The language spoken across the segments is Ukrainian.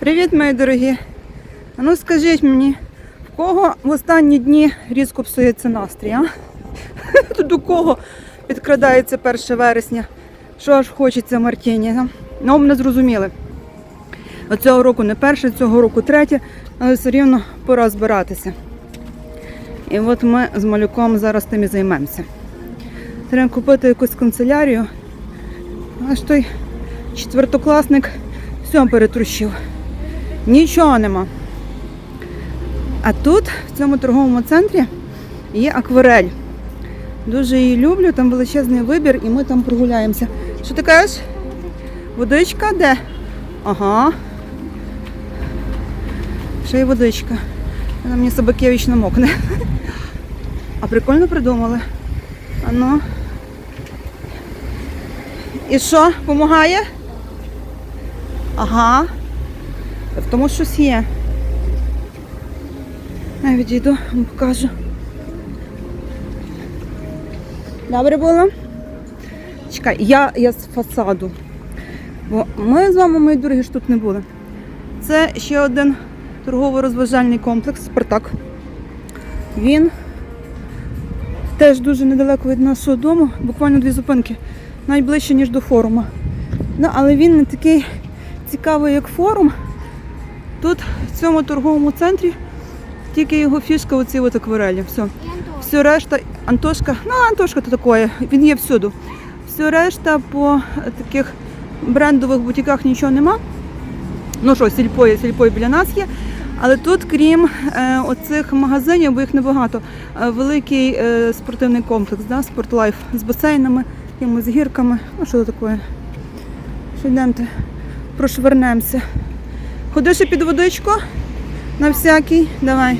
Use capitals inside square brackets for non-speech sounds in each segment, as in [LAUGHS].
Привіт, мої дорогі. Ну скажіть мені, в кого в останні дні різко псується настрій, а? [LAUGHS] У кого підкрадається 1 вересня, що аж хочеться Мартіні. Ну, мене зрозуміли. Цього року не перше, цього року третє, але все рівно пора збиратися. І от ми з малюком зараз тим і займемося. Треба купити якусь канцелярію. Аж той четвертокласник все перетрущив. Нічого нема. А тут, в цьому торговому центрі, є акварель. Дуже її люблю, там величезний вибір і ми там прогуляємося. Що ти кажеш? Водичка де? Ага. Ще й водичка. Вона мені Собакевич намокне. А прикольно придумали. А ну. І що, допомагає? Ага. В тому щось є. Я відійду, вам покажу. Добре було? Чекай, я, я з фасаду. Бо ми з вами, мої дорогі, ж тут не були. Це ще один торгово-розважальний комплекс Спартак. Він теж дуже недалеко від нашого дому, буквально дві зупинки, навіть ближче, ніж до форуму. Ну, але він не такий цікавий, як форум. Тут, в цьому торговому центрі, тільки його фішка оці от акварелі. Все. Все решта, Антошка, ну Антошка то такое, він є всюди. Все решта по таких брендових бутіках нічого нема. Ну що, сільпо є, сільпо біля нас є. Але тут, крім е, оцих магазинів, бо їх небагато, е, великий е, спортивний комплекс, да, спортлайф з басейнами, якимось гірками. Ну що це таке? Що йдемте, прошвернемося. Ходи ще під водичку на всякий. Давай.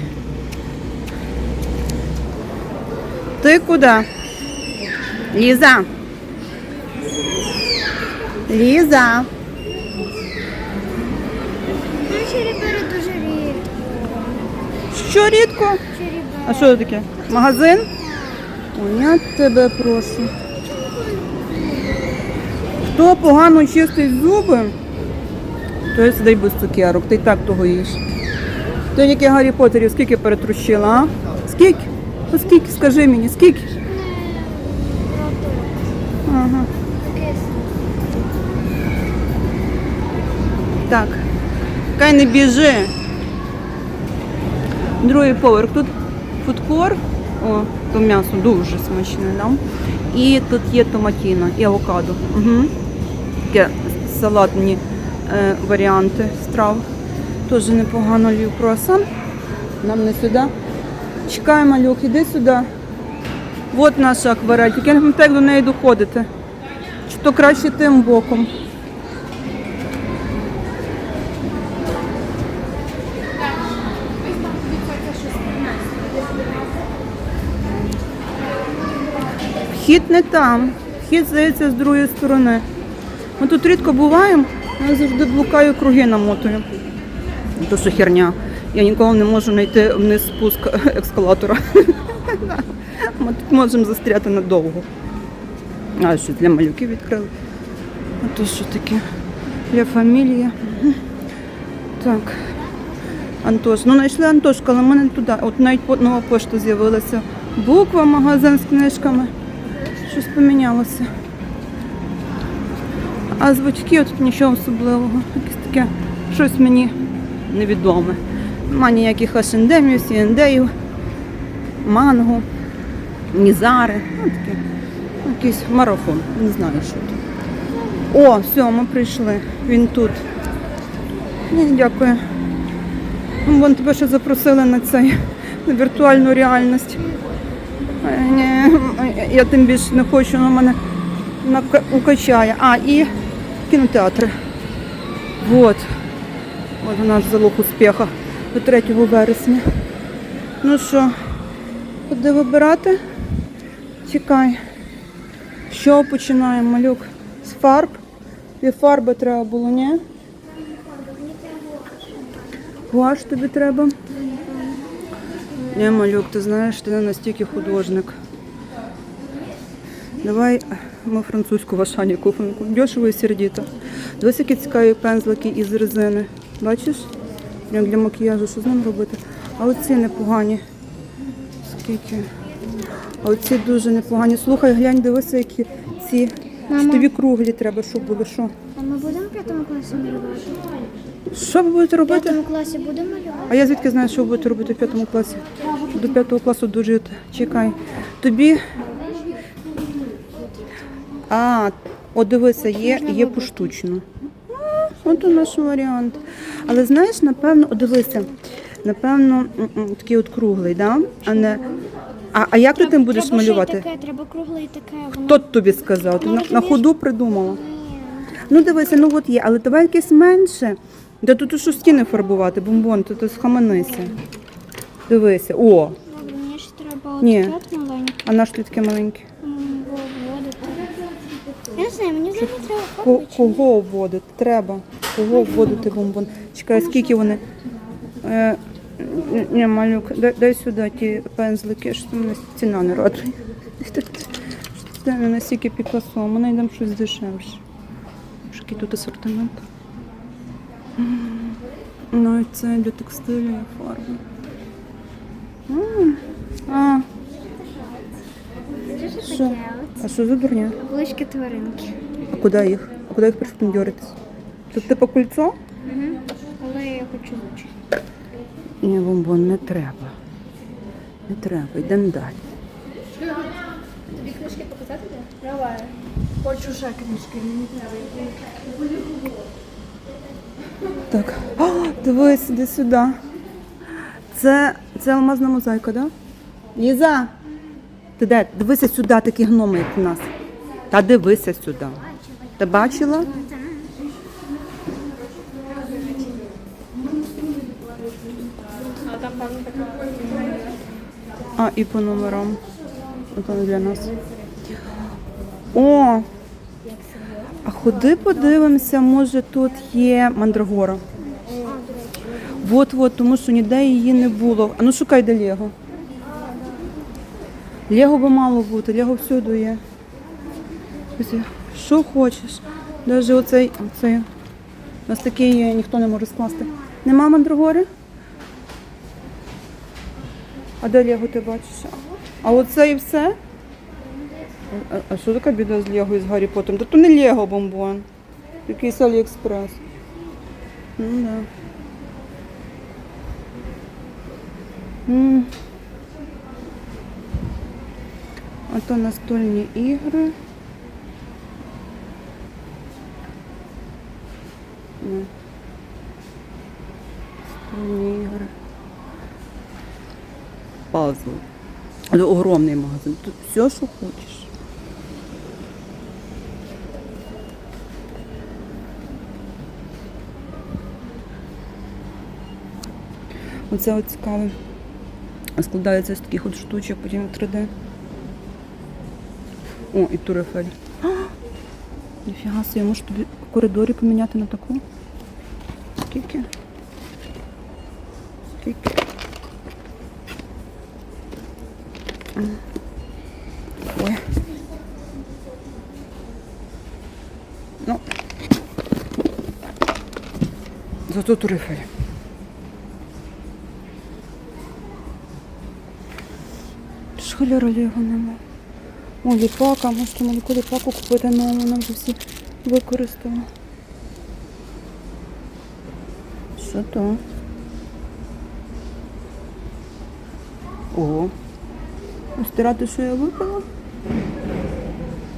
Ти куди? Ліза. Ліза. Черепери дуже рідко. Що рідко? А що це таке? Магазин? Ой, я тебе прошу. Хто погано чистить зуби, той сидить без цукерок, ти й так того їш. Ти яке Гаррі Поттерів скільки перетрущила, а? Скільки? Ну скільки, скажи мені, скільки? Ага. Так. Хай не біжи. Другий поверх. Тут фудкор. О, то м'ясо дуже смачне, да? І тут є томатіна і авокадо. Угу. Таке салатні варіанти страв. Теж непогано лів круасан. Нам не сюди. Чекай, малюк, іди сюди. От наша акварель. Тільки не як до неї доходити. Чи то краще тим боком. Вхід не там. Вхід, здається, з другої сторони. Ми тут рідко буваємо, я завжди блукаю круги намотую. То що херня. Я ніколи не можу знайти вниз спуск [LAUGHS] ескалатора. [LAUGHS] Ми тут можемо застряти надовго. А що для малюків відкрили. А то що таке? Для фамілії. Так. Антош. Ну, знайшли Антошку, але ми не туди. От навіть нова пошта з'явилася. Буква, магазин з книжками. Щось помінялося. А з батьків тут нічого особливого. Якесь таке щось мені невідоме. Нема ніяких H&M, C&D, манго, нізари. Ну, таке. Якийсь марафон. Не знаю, що тут. О, все, ми прийшли. Він тут. Ні, Дякую. Ну, Вон тебе ще запросили на цей на віртуальну реальність. Е, Ні, я тим більше не хочу, воно мене укачає. А, і кінотеатри. Вот. От наш залог успіху до 3 вересня. Ну що, куди вибирати? Чекай. Що починаємо, малюк? З фарб? Дві фарби треба було, ні? Гуаш тобі треба? Ні, малюк, ти знаєш, ти не настільки художник. Давай ми французьку в Ашані купимо. Дешево і сердито. Дивись, які цікаві пензлики із резини. Бачиш? Як для макіяжу, що з ним робити? А оці непогані. Скільки? А оці дуже непогані. Слухай, глянь, дивися, які ці. Мама. тобі круглі треба, щоб були? Що? А ми будемо в п'ятому класі малювати? Що ви будете В робити? п'ятому класі будемо малювати? А я звідки знаю, що ви будете робити в п'ятому класі? До п'ятого класу дожити. Чекай. Тобі. А, от дивися, є, є поштучно. Ну, От у наш варіант. Але знаєш, напевно, от дивися, напевно, такий от круглий, да? а не. А, а як ти тим будеш треба ще й малювати? таке, треба кругле і таке. Воно... Хто тобі сказав? Ти Ну, на, на ходу придумала. Ні. Ну дивися, ну от є, але давай якесь менше. Да тут що стіни фарбувати, бомбон, то, то схаменися. Дивися. О, Добре, мені ще треба от Ні. таке от маленьке. а наш тут таке маленьке. М, бо обводити. Я не знаю, мені взагалі треба Ко- кого обводити? Треба. Кого обводити бомбон? Чекай, скільки вони? Е, н- ні, малюк, дай, дай сюди ті пензлики, що мене ціна не радує. Це не настільки Пікассо, ми знайдемо щось дешевше. Що Який тут асортимент? М, Ну і це для текстилю і фарби. М, А, Це що що? таке А що за дурня? от? Тваринки. А куди їх? А куди їх пришпендьоритись? Тут типу кольцо? Угу. Але я хочу лучше. Ні, бомбон, не треба. Не треба, йдемо далі. Тобі книжки показати? Давай. Хочу ще книжки, мені треба. Так. О, дивись, іди сюди. Це, це алмазна мозаїка, так? Да? Ліза! Ти де? Дивися сюди, такі гноми, як у нас. Та дивися сюди. Ти бачила? А і по номерам. Ото для нас. О! А ходи подивимося, може тут є мандрагора. От-от, тому що ніде її не було. А ну шукай де Лего. Лего би мало бути, Лего всюди є. Що хочеш. Навіть оцей, оцей. У нас такий ніхто не може скласти. Нема мандрагори? А де Лего ти бачиш? А оце і все? А, а що така біда з Лего і з Гаррі Поттером? Та то не Лего бомбон. Якийсь Аліекспрес. Ну да. А то настольні ігри. Ні. Настольні ігри. Пазл. Это огромный магазин. Тут все, що хочеш. Оце от цікаве. Складається з таких от штучок, потім 3D. О, і турефель. Ніфіга собі, може тобі в коридорі поміняти на таку? Скільки? Скільки? Ой. Ну. Зато турифель. Ж його нема. О, ліпака, можете маленьку ліпаку купити, але вона вже всі використала. Що то? О, стирати, що я випила?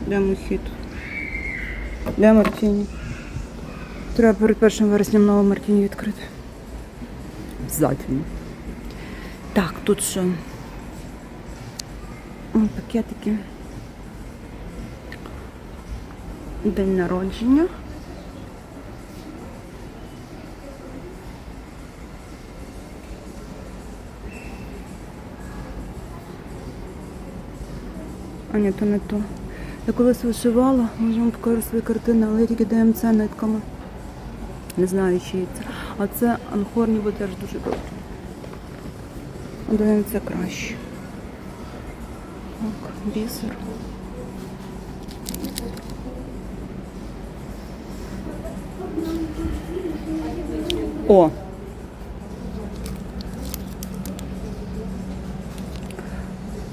Де мохіт? Де Мартіні? Треба перед першим вереснем нову Мартіні відкрити. Обязательно. Так, тут що? Пакетики. День народження. А ні, то не то. Я колись вишивала, може вам покажу свої картини, але я тільки ДМЦ нитками. Не знаю, чиї це. А це анхорніво теж дуже добре. ДМЦ краще. Так, бісер. О.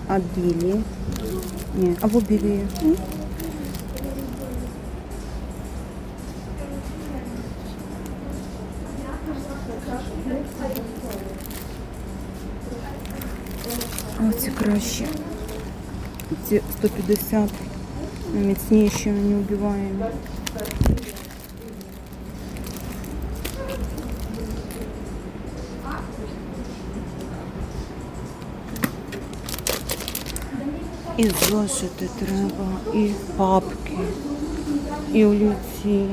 А білі? Ні, або білі. М. О, ці краще. Ці 150 міцніші, не вбиваємо. І зошити треба, і папки, і олівці.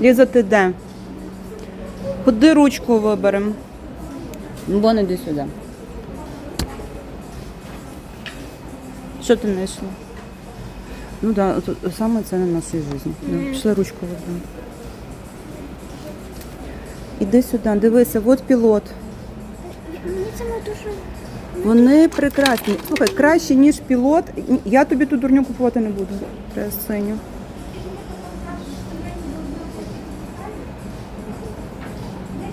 Ліза, ти де? Ходи ручку виберемо. Вон іди сюди. Що ти знайшла? Ну так, да, саме це на нашій житті. Да. Пішли ручку виберемо. Іди сюди, дивися, от пілот. Мені це дуже. Вони прекрасні. Слухай, краще, ніж пілот. Я тобі ту дурню купувати не буду. Синю.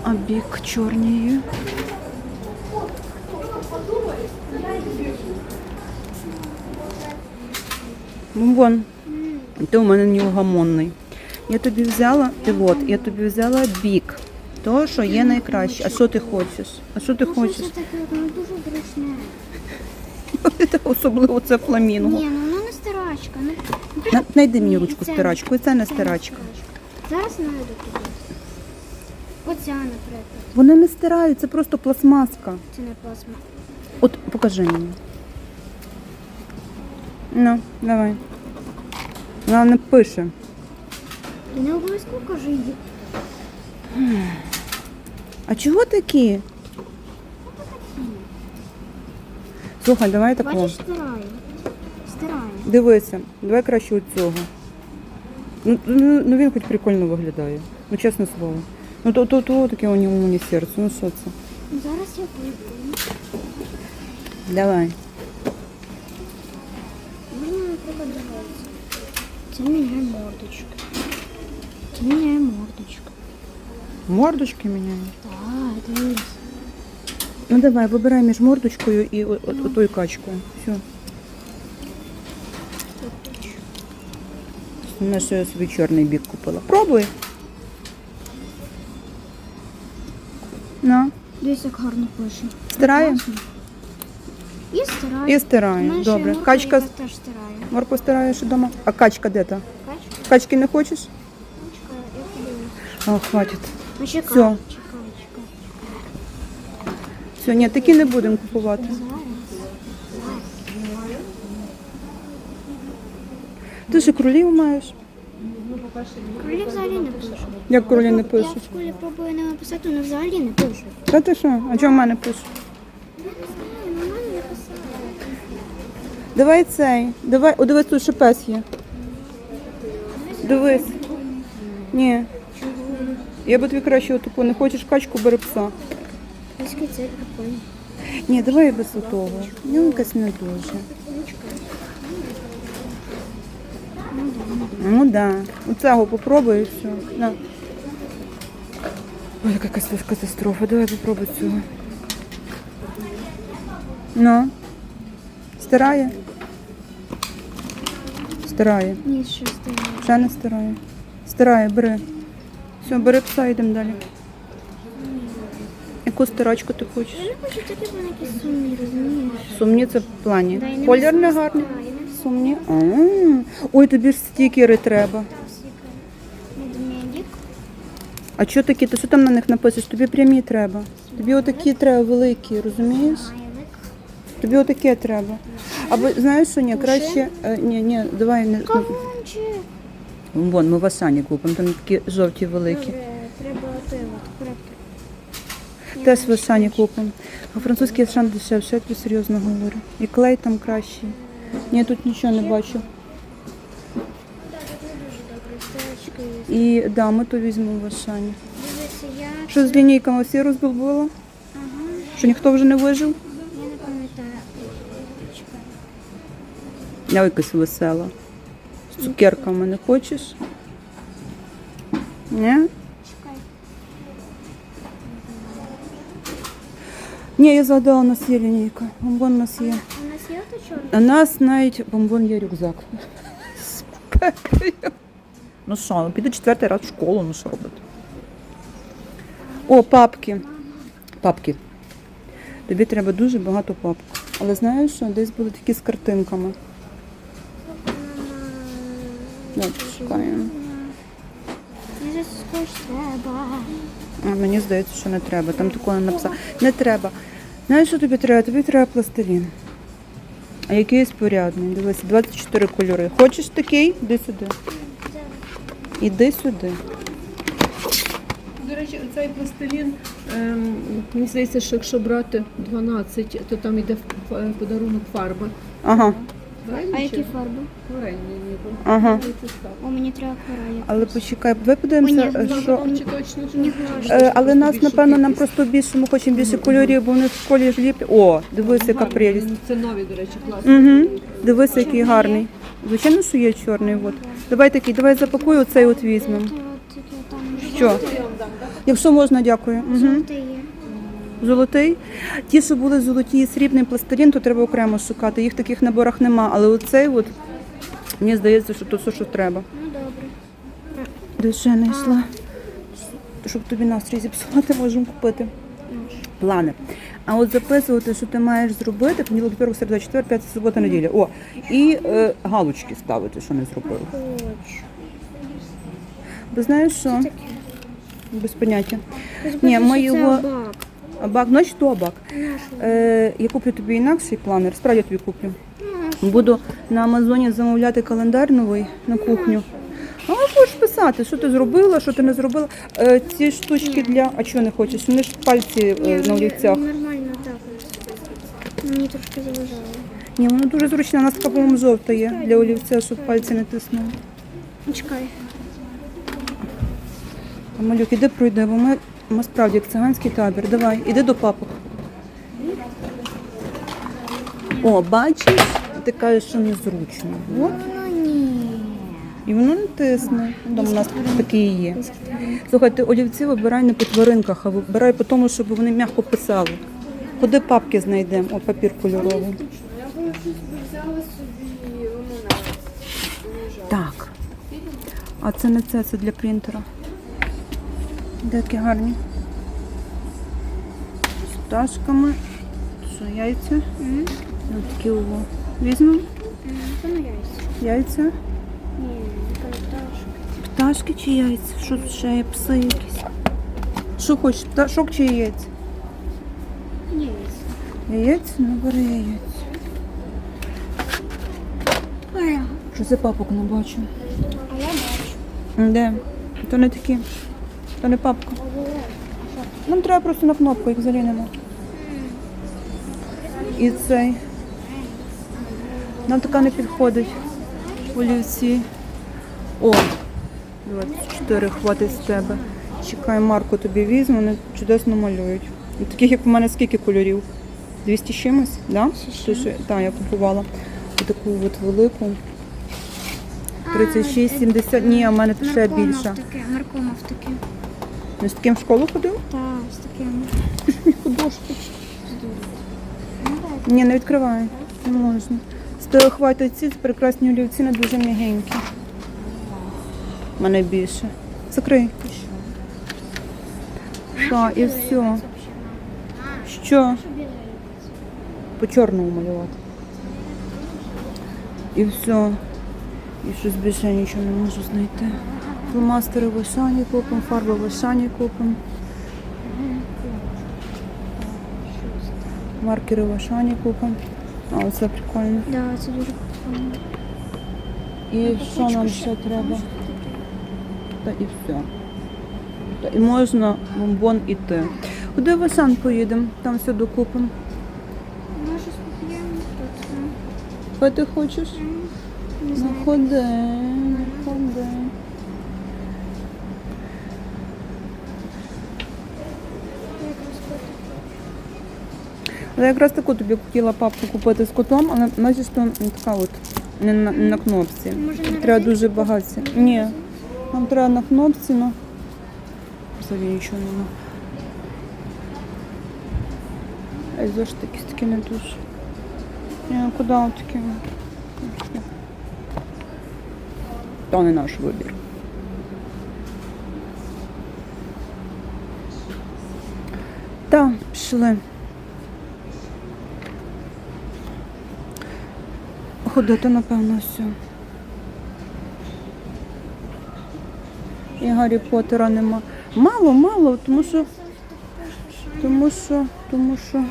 А бік чорніє. Ну вон. Ти у мене неугомонний. Я тобі взяла пілот, я тобі взяла бік. То, що є найкраще. А що ти хочеш? А що ти Ну, хочеш? щось таке, воно дуже зручне. Особливо це фламінго. Ні, ну воно не старачка. Ну, На- Найди мені ручку це- стирачку, і це не це стирачка. Зараз знайду тобі. Оця, наприклад. Вони не стирають, це просто пластмаска. Це не плазма. От покажи мені. Ну, давай. Вона не пише. Ти не обов'язково кажи її. А чого такі? Слухай, давай такого. Бачиш, стирає. Стирає. Дивися, давай краще от цього. Ну, ну, ну він хоч прикольно виглядає. Ну, чесне слово. Ну то, то, то таке у нього мені серце. Ну що це? Зараз я вийду. Давай. Можна, наприклад, дивитися. Це міняє мордочку. Це міняє мордочку. Мордочки міняють. Так, дивись. Ну давай, вибирай між мордочкою і о- о- отою качкою. Все. На що я собі чорний бік купила. Пробуй. Ну, Дивись, як гарно пише. стирає? І стирає. І стирає. Знаєш, Добре. морква, Качка. яка теж стирає. Морку стираєш вдома. А качка де та? Качка, Качки не хочеш? качка, я подивлюсь. А, хватить. Чекай, Всьо. чекай, чекай. Все, ні, такі не будемо купувати. Ти ж і кролів маєш. Кролі взагалі не пишуть. Як кролі не Я пишуть? в школі пробую не написати, але взагалі не пишуть. Та ти що? А чого в мене пишуть? Я не знаю, на мене не писали. Давай цей. Давай. О, дивись, тут ще пес є. Дивись. Ні. Я би тобі краще отаку. Не хочеш качку, бери пса. Ось це прикольно. Ні, давай я без того. Ну, якась не дуже. Ну да. Оцього попробуй і все. На. Ой, яка якась катастрофа. Давай попробуй цього. Ну. Стирає? Стирає. Ні, що стирає. Ще не стирає. Стирає, бери. Все, бери пса, йдемо далі. Яку стирачку ти хочеш? Я не хочу такі вони якісь сумні, розумієш? Сумні це в плані. Да, і не Колір не гарний. стирає, не. Сумні. А, Ой, тобі ж стікери треба. Медмедик. А що такі? Ти що там на них напишеш? Тобі прямі треба. Тобі отакі треба великі, розумієш? Майлик. Тобі отаке треба. Або знаєш що ні, краще. е, Ні, ні, давай не. Кавунчик. Вон, ми в Асані купимо, там такі жовті великі. Треба крепкий. Теж в Ашані купимо. А французький Ашан дешевше, я тобі серйозно говорю. І клей там кращий. Ні, тут нічого не бачу. І да, ми то візьмемо в Ашані. Що з лінійками всі розбилбило? Що ніхто вже не вижив? я не пам'ятаю. Я якась весела. З цукерками не хочеш? Ні? Чекай. Ні, я згадала, у нас є лінійка. Бомбон у нас є. У нас є то чорне? У нас навіть бомбон є рюкзак. Ну що, ну піду четвертий раз в школу, ну що робити? О, папки. Папки. Тобі треба дуже багато папок. Але знаєш, що десь були такі з картинками. Шукаємо. Зараз скоч треба. А, мені здається, що не треба. Там такого написано. Не треба. Знаєш, що тобі треба? Тобі треба пластилін. А якийсь порядний. Дивися, 24 кольори. Хочеш такий? Іди сюди. Іди сюди. До речі, цей пластилін, ем, мені здається, що якщо брати 12, то там йде в- подарунок фарба. Ага, А які фарби? Ніби. ага. О, мені треба акварелі. Але почекай, давай подивимося, Ні, ну, що. ну, точно що? Ні, Е, Але нас, напевно, нам просто більше, ми хочемо більше кольорів, бо вони в школі ж ліплять. О, дивися, яка Гарний. прелість. Це нові, до речі, класні. Угу. Дивися, який гарний. Звичайно, що є чорний. От. Давай такий, давай запакуй оцей от візьмемо. Ти от таке там Що? Якщо можна, дякую. Угу. жовтий є. Золотий. Ті, що були золоті і срібний пластилін, то треба окремо шукати. Їх в таких наборах нема. Але оцей, от, мені здається, що то все, що треба. Ну добре. Де ще не йшла. Щоб тобі настрій зіпсувати, можемо купити. Плани. А от записувати, що ти маєш зробити, понеділок, вівторок, середа, четвер, п'ятниця, субота, неділя. О, і е, галочки ставити, що не зробили. Бо знаєш що? Без поняття. Ні, ми його- бак. А бак, ну що бак? Е, я куплю тобі інакший планер, справді я тобі куплю. Буду на Амазоні замовляти календар новий на кухню. А будеш писати, що ти зробила, що ти не зробила. Е, ці штучки для. А чого не хочеш? Вони ж пальці е, на олівцях. Нормально так. Мені трошки заважало. Ні, воно дуже зручно, у нас така, по-моєму, жовта є для олівця, щоб пальці не тиснули. Чекай. А малюк, іди пройди, бо ми, ми справді як циганський табір. Давай, іди до папок. О, бачиш? Ти кажеш, що незручно. От. Ну. І воно не тисне. Там у нас такі і є. Слухай, ти олівці вибирай не по тваринках, а вибирай по тому, щоб вони м'яко писали. Куди папки знайдемо? О, папір кольоровий. Так. А це не це, це для принтера. Де такі гарні? З пташками. Що, яйця? М? Ось такі ово. Візьмемо не яйця. яйця. Ні, картошка. Пташки чи яйця? Що тут ще є? Пси якісь? Що хочеш, пташок чи яєць? Яйця. Яєць? Ну, бери яєць. Що за папок не бачу? А я бачу. Де? То не такі. То не папка. Нам треба просто на кнопку, їх взагалі нема. І цей. Нам така не підходить. Олівці. О, 24 хватить з тебе. Чекай, марку тобі візьму, вони чудесно малюють. І Таких, як у мене, скільки кольорів? 200 чимось? Да? Так, я купувала таку от велику. 36, 70. Ні, у мене ще більше. в таке, Не з таким в школу ходив? Так, з таким. Художки. Ні, не відкривай. Не можна. З того хватить ці прекрасні олівці, не дуже м'ягенькі. У мене більше. Закрий. Що, і все. Що? По чорному малювати. І все. І щось більше нічого не можу знайти. Фломастери в Ашані купимо, фарби в Ашані купимо. Маркери в Ашані купимо. А, оце прикольно. Да, це дуже прикольно. І що нам ще треба? Та і все. Та і можна бомбон іти. Куди в Ашан поїдемо? Там все докупимо. Може, спокійно тут. ну. Що ти хочеш? Не Ну знаю. ходи, ходи. як розкрити. Але якраз таку тобі хотіла папку купити з котом, але бачиш, що така от не на, не на кнопці. Може, Треба дуже багато. Ні. Нам треба на кнопці, ну взагалі нічого нема. А й зошити якісь такі не дуже. Ні, а куди такі? То не наш вибір. Так, пішли. Ходити, напевно, все. І Гаррі Поттера нема. Мало, мало, тому що. Тому що, тому що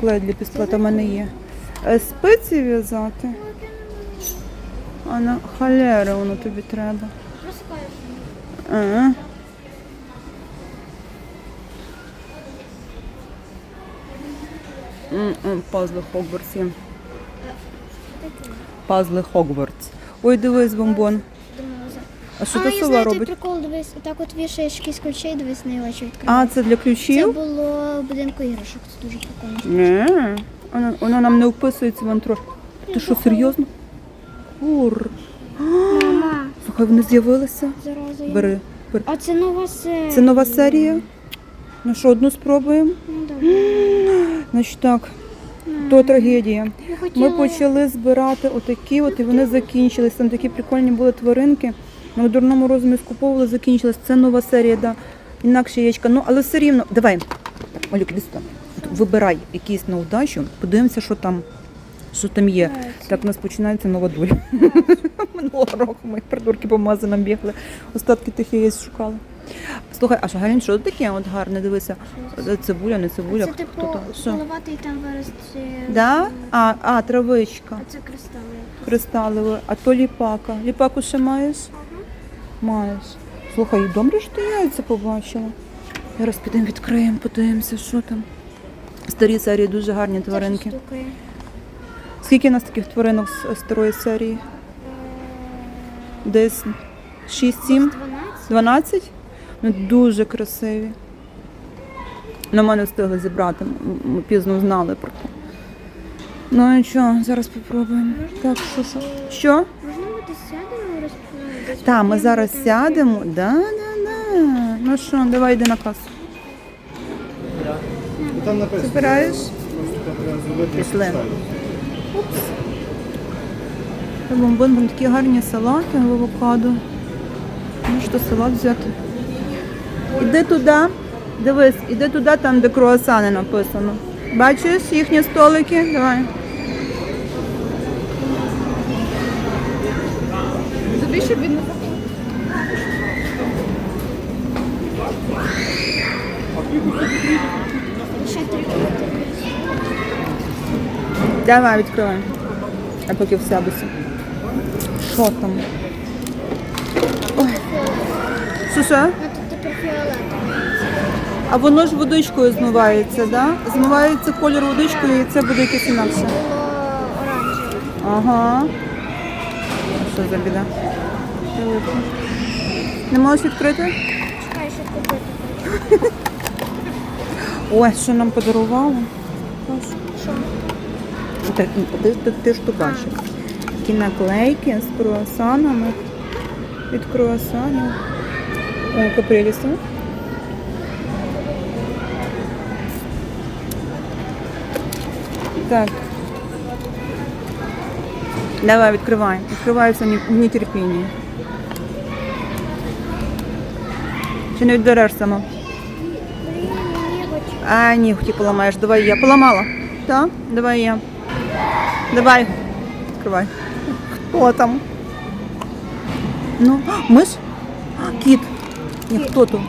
клей пістолета в мене є. Е, Спиці в'язати. А на халери воно тобі треба. Ага. М, Пазли Хогвартс. Пазли Хогвартс. Ой, дивись, бомбон. А що ти сова робить? прикол, дивись, отак от вішаєш якісь ключі, дивись на очі А, це для Це було в будинку іграшок, це дуже прикольно. Ні. Воно, воно нам не вписується вон трошки. Ти що, серйозно? Ур. Мама, Слухай, вони з'явилися. зараза. я- Бери. бери. А це нова серія. Це нова серія. Ну що, одну спробуємо? Ну, добре. Значить так, то трагедія. Ми почали збирати отакі, от і вони закінчились. Там такі прикольні були тваринки. Ми в дурному розумі скуповували, закінчилась. Це нова серія, да. Інакше яєчка. Ну, але все рівно. Давай. Так, Малюк, іди сюди. От Вибирай якийсь на удачу, подивимося, що там, що там є. Так, у нас починається нова доля. [LAUGHS] Минулого року ми придурки по магазинам бігли, остатки тих яєць шукали. Слухай, а що Галін, що таке? От гарне, дивися. Цибуля, не цибуля. Це хто типу то? Що? поливати там вирости. Да? А, а, травичка. А це кристали. Кристалеве, а то ліпака. Ліпаку ще маєш? Маєш. Слухай, і добре, що ти яйця побачила. Зараз підемо відкриємо, подивимося, що там. Старі серії дуже гарні тваринки. Штуки. Скільки у нас таких тваринок з старої серії? Десь 6-7? 12? 12? Ну, дуже красиві. На мене встигли зібрати, ми пізно знали про це. Ну нічого, зараз попробуємо. Так, що, що? Що? Можна ми десь сядемо роз... ну, Так, ми зараз сядемо. Да, да, да. Ну що, давай йди на касу. Там написано. Збираєш? Пішли. Пішли. Бомбон, такі гарні салати в авокадо. Можете салат взяти. Іди туди, дивись, іди туди, там, де круасани написано. Бачиш їхні столики? Давай. Тобі, Ще три. Давай, відкривай. Я поки всядуся. Що там? Ой. Що що? Ну тут тепер фіолетовий. А воно ж водичкою змивається, да? Змивається колір водичкою і це буде якесь інакше. Було оранжеве. Ага. Що за біда? Не можеш відкрити? Чекай, що купити. [LAUGHS] Ой, що нам подарували? Що? Ти, ти, ти, ти ж то бачиш. Такі наклейки з круасанами. Від круасанів. О, каприліса. Так. Давай, відкривай. Все в нетерпінні. Чи не відбереш сама? Блін, мені хочу. Поламаєш. Давай я. Поламала. Так? Давай я. Давай. Відкривай. Хто там? Ну, а, миш? А, Кіт. Ні, хто то?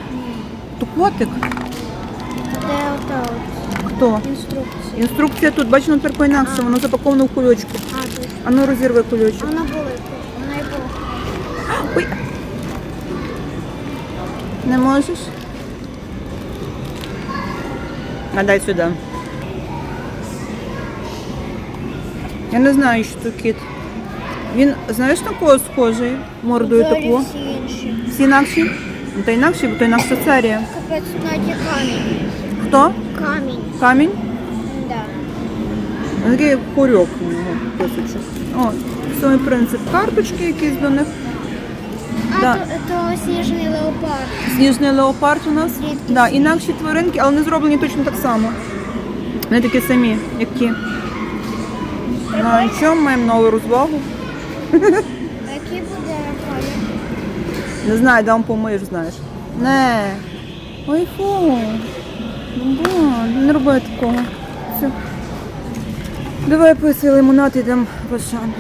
То котик? Де ота Хто? інструкція? Інструкція тут, бачиш, воно тепер інакше, воно запаковано в кульочку. А, тут. А ну розірви кульочок. Вона була. Вона і була. Ой. Не можеш? А дай сюди. Я не знаю, що то кіт. Він, знаєш, на кого схожий? Мордою Взагалі таку. всі інші. Всі інакші? Ну, Та інакші, бо то інакша серія. Капець, навіть камінь. Хто? Камінь. Камінь? Такий хорьок у нього писочок. О, самий принцип. Карточки якісь до них. А Да. то, то сніжний леопард. Сніжний леопард у нас. Рідкісний. Да, інакші тваринки, але вони зроблені точно так само. Вони такі самі, як ті. Ну, нічого, маємо нову розвагу. Який буде колір? Не знаю, дам помиєш, знаєш. Не. Ой, фу. Ну, не роби такого. Давай поселимо лимонад, йдемо в.